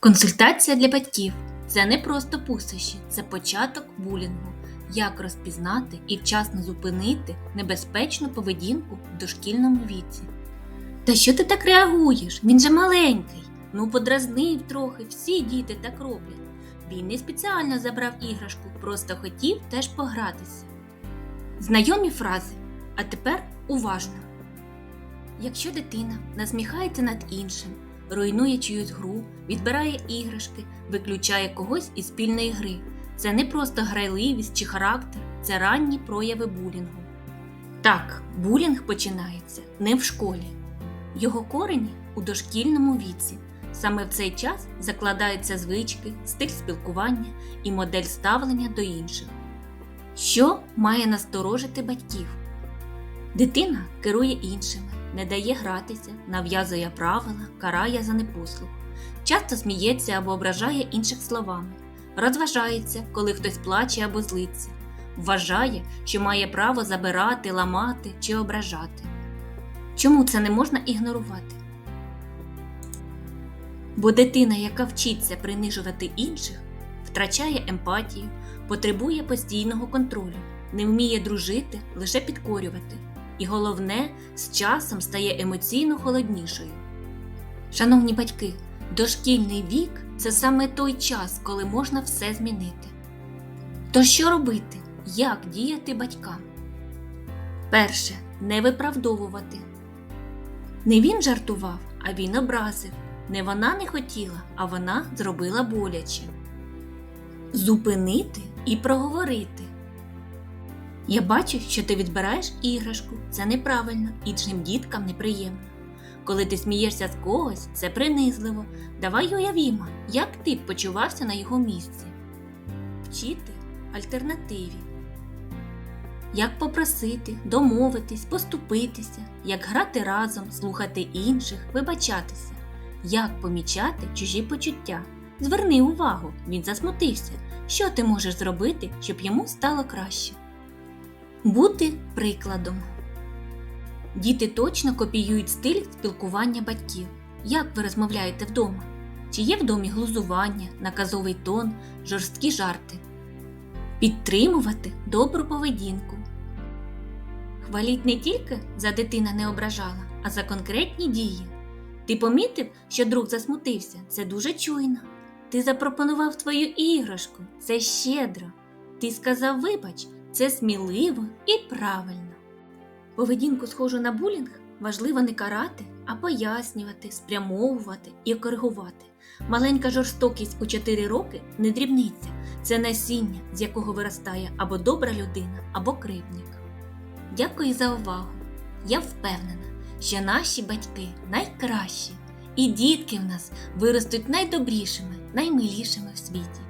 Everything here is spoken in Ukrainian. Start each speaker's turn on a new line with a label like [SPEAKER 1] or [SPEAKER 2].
[SPEAKER 1] Консультація для батьків це не просто пустощі, це початок булінгу. Як розпізнати і вчасно зупинити небезпечну поведінку в дошкільному віці. Та що ти так реагуєш? Він же маленький. Ну, подразнив трохи, всі діти так роблять. Він не спеціально забрав іграшку, просто хотів теж погратися. Знайомі фрази. А тепер уважно. Якщо дитина насміхається над іншим, руйнує чиюсь гру, відбирає іграшки, виключає когось із спільної гри. Це не просто грайливість чи характер, це ранні прояви булінгу. Так, булінг починається не в школі. Його корені у дошкільному віці. Саме в цей час закладаються звички, стиль спілкування і модель ставлення до інших. Що має насторожити батьків? Дитина керує іншими, не дає гратися, нав'язує правила, карає за непослух, часто сміється або ображає інших словами, розважається, коли хтось плаче або злиться, вважає, що має право забирати, ламати чи ображати. Чому це не можна ігнорувати? Бо дитина, яка вчиться принижувати інших, втрачає емпатію, потребує постійного контролю, не вміє дружити, лише підкорювати. І головне, з часом стає емоційно холоднішою. Шановні батьки, дошкільний вік це саме той час, коли можна все змінити. То що робити? Як діяти батькам? Перше не виправдовувати. Не він жартував, а він образив. Не вона не хотіла, а вона зробила боляче. Зупинити і проговорити. Я бачу, що ти відбираєш іграшку. Це неправильно, іншим діткам неприємно. Коли ти смієшся з когось, це принизливо. Давай уявімо, як ти б почувався на його місці. Вчити альтернативі. Як попросити, домовитись, поступитися, як грати разом, слухати інших, вибачатися, як помічати чужі почуття. Зверни увагу, він засмутився. Що ти можеш зробити, щоб йому стало краще? Бути прикладом. Діти точно копіюють стиль спілкування батьків. Як ви розмовляєте вдома? Чи є в домі глузування, наказовий тон, жорсткі жарти? Підтримувати добру поведінку. Хваліть не тільки за дитина не ображала, а за конкретні дії. Ти помітив, що друг засмутився? Це дуже чуйно. Ти запропонував твою іграшку, це щедро. Ти сказав вибач, це сміливо і правильно. Поведінку, схожу на булінг, важливо не карати, а пояснювати, спрямовувати і коригувати. Маленька жорстокість у 4 роки не дрібниця, це насіння, з якого виростає або добра людина, або кривдник. Дякую за увагу. Я впевнена, що наші батьки найкращі, і дітки в нас виростуть найдобрішими, наймилішими в світі.